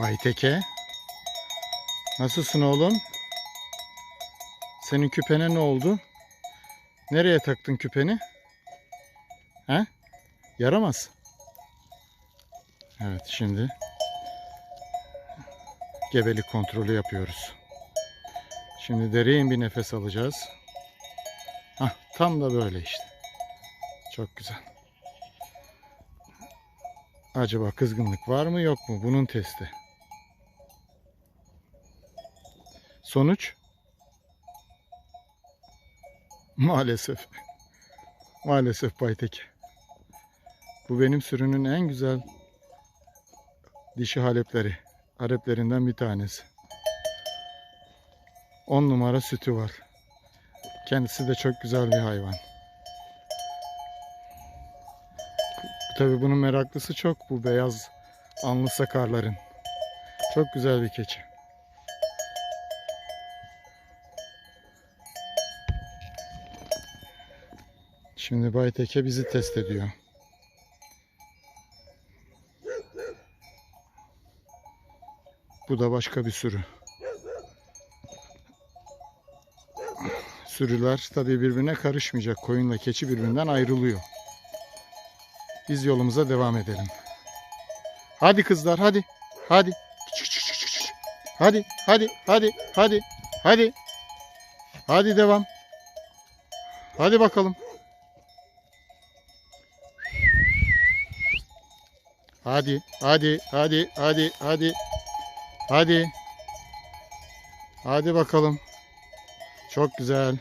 Bayteke. Nasılsın oğlum? Senin küpene ne oldu? Nereye taktın küpeni? He? Yaramaz. Evet şimdi gebelik kontrolü yapıyoruz. Şimdi derin bir nefes alacağız. Hah, tam da böyle işte. Çok güzel. Acaba kızgınlık var mı yok mu? Bunun testi. Sonuç? Maalesef. Maalesef Bayteki. Bu benim sürünün en güzel dişi halepleri. Haleplerinden bir tanesi. 10 numara sütü var. Kendisi de çok güzel bir hayvan. Tabi bunun meraklısı çok bu beyaz anlı sakarların. Çok güzel bir keçi. Şimdi Bayteke bizi test ediyor. Bu da başka bir sürü. Sürüler tabi birbirine karışmayacak. Koyunla keçi birbirinden ayrılıyor. Biz yolumuza devam edelim. Hadi kızlar hadi. Hadi. Hadi hadi hadi hadi hadi. Hadi devam. Hadi bakalım. Hadi hadi hadi hadi hadi. Hadi. Hadi bakalım. Çok güzel.